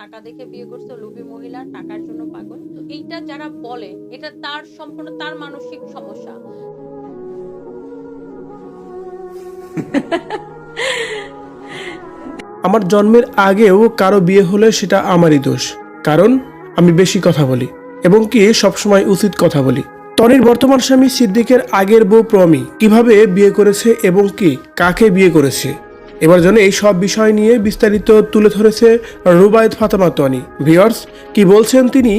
টাকা দেখে বিয়ে করছে লোভী মহিলা, টাকার জন্য পাগল। তো এইটা যারা বলে, এটা তার সম্পূর্ণ তার মানসিক সমস্যা। আমার জন্মের আগেও কারও বিয়ে হলে সেটা আমারই দোষ। কারণ আমি বেশি কথা বলি এবং কি সবসময় উচিত কথা বলি। টনির বর্তমান স্বামী সিদ্দিকের আগের বউ প্রমি কীভাবে বিয়ে করেছে এবং কি কাকে বিয়ে করেছে? এবার জন্য এই সব বিষয় নিয়ে বিস্তারিত তুলে ধরেছে রুবায়ত ফাতেমা তনি ভিওর্স কি বলছেন তিনি?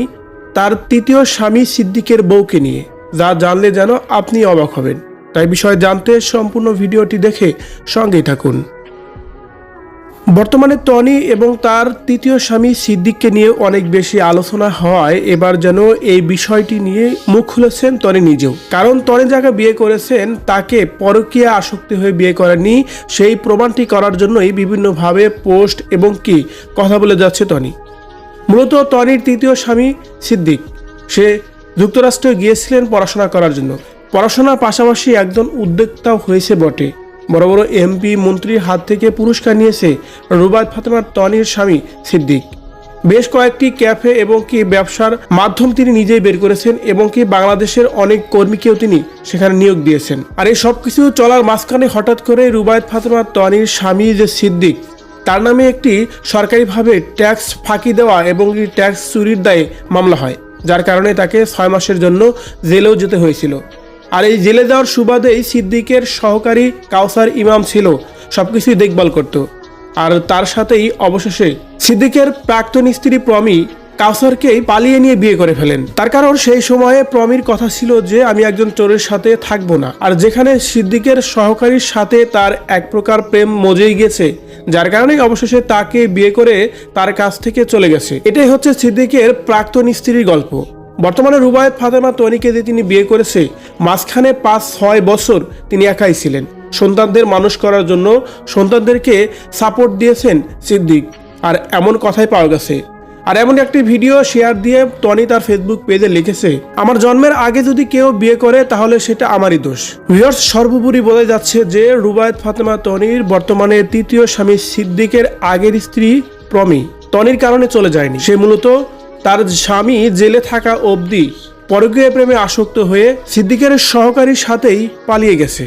তার তৃতীয় স্বামী সিদ্দিকের বউকে নিয়ে। যা জানলে যেন আপনি অবাক হবেন। তাই বিষয়ে জানতে সম্পূর্ণ ভিডিওটি দেখে সঙ্গেই থাকুন। বর্তমানে টনি এবং তার তৃতীয় স্বামী সিদ্দিককে নিয়ে অনেক বেশি আলোচনা হয়। এবার যেন এই বিষয়টি নিয়ে মুখ খুলেছেন টনি নিজেও। কারণ টনি যাকে বিয়ে করেছেন, তাকে পরকীয়া আসক্তি হয়ে বিয়ে করেননি। সেই প্রমাণটি করার জন্যই বিভিন্নভাবে পোস্ট এবং কি কথা বলে যাচ্ছে টনি। মূলত টনির তৃতীয় স্বামী সিদ্দিক। সে যুক্তরাষ্ট্রে গিয়েছিলেন পড়াশোনা করার জন্য। পড়াশোনার পাশাপাশি একজন উদ্যোক্তাও হয়েছে বটে। বড় বড় এমপি মন্ত্রীর হাত থেকে পুরস্কার নিয়েছে রুবায়ত ফাতেমার তনির স্বামী সিদ্দিক। বেশ কয়েকটি ক্যাফে এবং কি ব্যবসার মাধ্যম তিনি নিজেই বের করেছেন এবং কি বাংলাদেশের অনেক কর্মীকেও তিনি সেখানে নিয়োগ দিয়েছেন। আর এই সব কিছু চলার মাঝখানে হঠাৎ করে রুবায়ত ফাতেমার তনির স্বামী যে সিদ্দিক, তার নামে একটি সরকারিভাবে ট্যাক্স ফাঁকি দেওয়া এবং ট্যাক্স চুরির দায়ে মামলা হয়, যার কারণে তাকে ছয় মাসের জন্য জেলেও যেতে হয়েছিল। আর এই জেলে যাওয়ার সুবাদেই সিদ্দিকের সহকারী কাউসার ইমাম ছিল, সবকিছুই দেখভাল করত। আর তার সাথেই অবশেষে সিদ্দিকের প্রাক্তন স্ত্রী প্রমি কাউসারকেই পালিয়ে নিয়ে বিয়ে করে ফেলেন। তার কারণ সেই সময়ে প্রমির কথা ছিল যে, আমি একজন চোরের সাথে থাকব না। আর যেখানে সিদ্দিকের সহকারীর সাথে তার এক প্রকার প্রেম মজেই গেছে, যার কারণে অবশেষে তাকে বিয়ে করে তার কাছ থেকে চলে গেছে। এটাই হচ্ছে সিদ্দিকের প্রাক্তন স্ত্রীর গল্প। বর্তমানে রুবায়ত ফাতেমা তনিকে যে তিনি বিয়ে করেছে, মাঝখানে পাঁচ ছয় বছর তিনি একাই ছিলেন। সন্তানদের মানুষ করার জন্য সন্তানদেরকে সাপোর্ট দিয়েছেন সিদ্দিক। আর এমন কথাই পাওয়া গেছে। আর এমন একটি ভিডিও শেয়ার দিয়ে টনি তার ফেসবুক পেজে লিখেছে, আমার জন্মের আগে যদি কেউ বিয়ে করে, তাহলে সেটা আমারই দোষ। ভিউয়ার্স সর্বোপরি বোঝা যাচ্ছে যে রুবায়ত ফাতেমা টনির বর্তমানে তৃতীয় স্বামী সিদ্দিকের আগের স্ত্রী প্রমি। টনির কারণে চলে যায়নি। সে মূলত তার স্বামী জেলে থাকা অবধি পরকীয় প্রেমে আসক্ত হয়ে সিদ্দিকের সহকারীর সাথেই পালিয়ে গেছে।